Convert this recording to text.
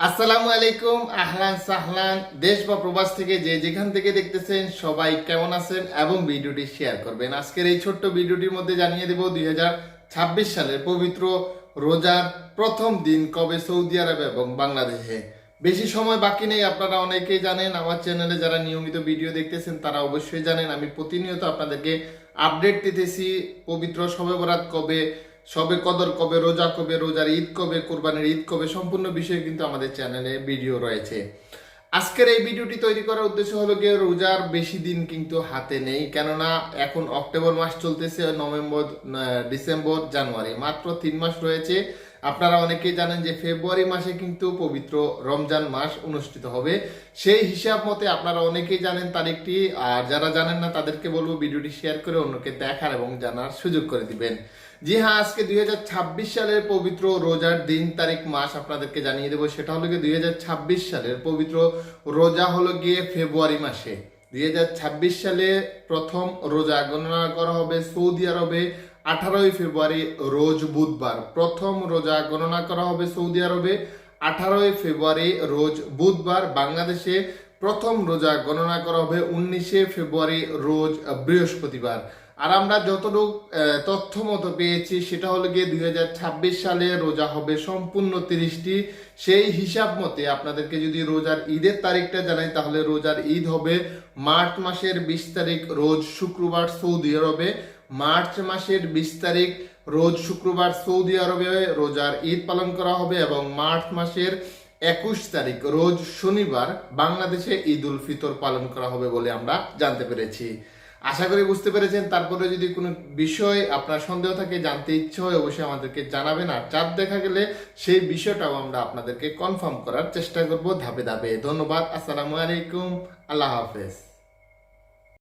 আসসালামু আলাইকুম, আহলান সাহলান, দেশ বা প্রবাস থেকে যে যেখান থেকে দেখতেছেন, সবাই কেমন আছেন এবং ভিডিওটি শেয়ার করবেন। আজকের এই ছোট্ট ভিডিওটির মধ্যে জানিয়ে দেব দু হাজার ছাব্বিশ সালের পবিত্র রোজার প্রথম দিন কবে সৌদি আরব এবং বাংলাদেশে। বেশি সময় বাকি নেই, আপনারা অনেকেই জানেন, আমার চ্যানেলে যারা নিয়মিত ভিডিও দেখতেছেন, তারা অবশ্যই জানেন, আমি প্রতিনিয়ত আপনাদেরকে আপডেট দিতেছি, পবিত্র শবে বরাত কবে সবে কদর কবে রোজা, কবে রোজার ঈদ, কবে কোরবানির ঈদ, কবে সম্পূর্ণ বিষয়ে কিন্তু আমাদের চ্যানেলে ভিডিও রয়েছে। আজকের এই ভিডিওটি তৈরি করার উদ্দেশ্য হলো গিয়ে রোজার বেশি দিন কিন্তু হাতে নেই, কেননা এখন অক্টোবর মাস চলতেছে, নভেম্বর ডিসেম্বর, জানুয়ারি। মাত্র তিন মাস রয়েছে আপনারা অনেকেই জানেন যে ফেব্রুয়ারি মাসে কিন্তু পবিত্র রমজান মাস অনুষ্ঠিত হবে। সেই হিসাব মতে আপনারা অনেকেই জানেন তারিখটি, আর যারা জানেন না তাদেরকে বলব ভিডিওটি শেয়ার করে অন্যকে দেখার এবং জানার সুযোগ করে দিবেন। জি হ্যাঁ আজকে দুই হাজার ছাব্বিশ সালের পবিত্র রোজার দিন তারিখ মাস আপনাদেরকে জানিয়ে দেবো। সেটা হলো গিয়ে দুই হাজার ছাব্বিশ সালের পবিত্র রোজা হলো গিয়ে ফেব্রুয়ারি মাসে। দুই হাজার ছাব্বিশ সালে প্রথম রোজা গণনা করা হবে সৌদি আরবে আঠারোই ফেব্রুয়ারি রোজ বুধবার। প্রথম রোজা গণনা করা হবে সৌদি আরবে। আঠারোই ফেব্রুয়ারি রোজ বুধবার বাংলাদেশে প্রথম রোজা গণনা করা হবে উনিশে ফেব্রুয়ারি রোজ বৃহস্পতিবার। আর আমরা যতটুকু তথ্য মতো পেয়েছি, সেটা হলো গিয়ে দুই হাজার ছাব্বিশ সালে রোজা হবে সম্পূর্ণ তিরিশটি। সেই হিসাব মতে আপনাদেরকে যদি রোজার ঈদের তারিখটা জানাই, তাহলে রোজার ঈদ হবে মার্চ মাসের বিশ তারিখ রোজ শুক্রবার সৌদি আরবে। মার্চ মাসের বিশ তারিখ, রোজ শুক্রবার সৌদি আরবে রোজার ঈদ পালন করা হবে এবং মার্চ মাসের একুশ তারিখ, রোজ শনিবার বাংলাদেশে ঈদ উল ফিতর পালন করা হবে বলে আমরা জানতে পেরেছি। আশা করি বুঝতে পেরেছেন। তারপরে যদি কোনো বিষয় আপনার সন্দেহ থাকে, জানতে ইচ্ছে হয়, অবশ্যই আমাদেরকে জানাবেন। আর চাপ দেখা গেলে সেই বিষয়টাও আমরা আপনাদেরকে কনফার্ম করার চেষ্টা করব ধাপে ধাপে। ধন্যবাদ। আসসালামু আলাইকুম। আল্লাহ হাফেজ।